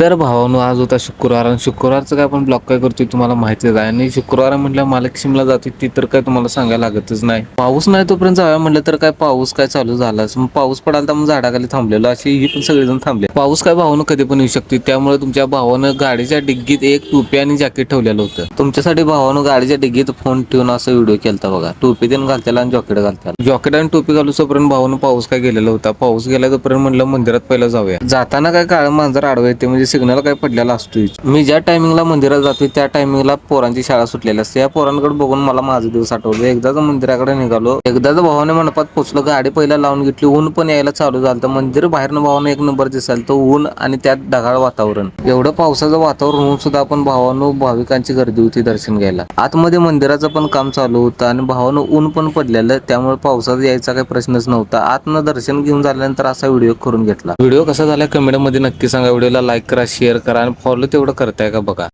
तर भावानो आज होता शुक्रवार आणि शुक्रवारचं काय आपण ब्लॉक काय करतोय तुम्हाला माहितीच आहे. आणि शुक्रवार म्हटलं मालकशिमला जाते ती तर काय तुम्हाला सांगायला लागतच नाही. पाऊस नाही तोपर्यंत जाऊया म्हटलं तर काय पाऊस काय चालू झालाच मग पाऊस पडाल तर मग झाडाखाली थांबलेलो अशी ही पण सगळेजण थांबले. पाऊस काय भावानं कधी पण येऊ शकते त्यामुळे तुमच्या भावानं गाडीच्या डिग्गीत एक टोपी आणि जॅकेट ठेवलेलं होतं. तुमच्यासाठी भावानं गाडीच्या डिग्गीत फोन ठेवून असा व्हिडिओ केलता बघा. टोपी देऊन घालत्याला आणि जॉकेट घालत्याला. जॉकेट आणि टोपी घालूसोपर्यंत भावानं पाऊस काय गेलेला होता? पाऊस गेला तोपर्यंत म्हणलं मंदिरात पहिला जाऊया. जाताना काय काळ मांजर आडवा येते म्हणजे सिग्नल काय पडलेला असतो मी ज्या टायमिंगला मंदिरात जातोय त्या टायमिंगला पोरांची शाळा सुटलेली असते. या पोरांकडे बघून मला माझा दिवस आठवलं. एकदाच मंदिराकडे निघालो. एकदाच भावाने मंडपात पोचलो. गाडी पहिला लावून घेतली. ऊन पण यायला चालू झालं तर मंदिर बाहेरनं भावानं एक नंबर दिसाल तो ऊन आणि त्यात ढगाळ वातावरण. एवढं पावसाचं वातावरण होऊन सुद्धा आपण भावानं भाविकांची गर्दी होती दर्शन घ्यायला. आतमध्ये मंदिराचं पण काम चालू होतं आणि भावानं ऊन पण पडलेलं त्यामुळे पावसात यायचा काही प्रश्नच नव्हता. आतनं दर्शन घेऊन झाल्यानंतर असा व्हिडिओ करून घेतला. व्हिडिओ कसा झाला कमेंटमध्ये नक्की सांगा. व्हिडिओला लाईक करा शेअर करा आणि फॉलो तेवढं करताय का बघा?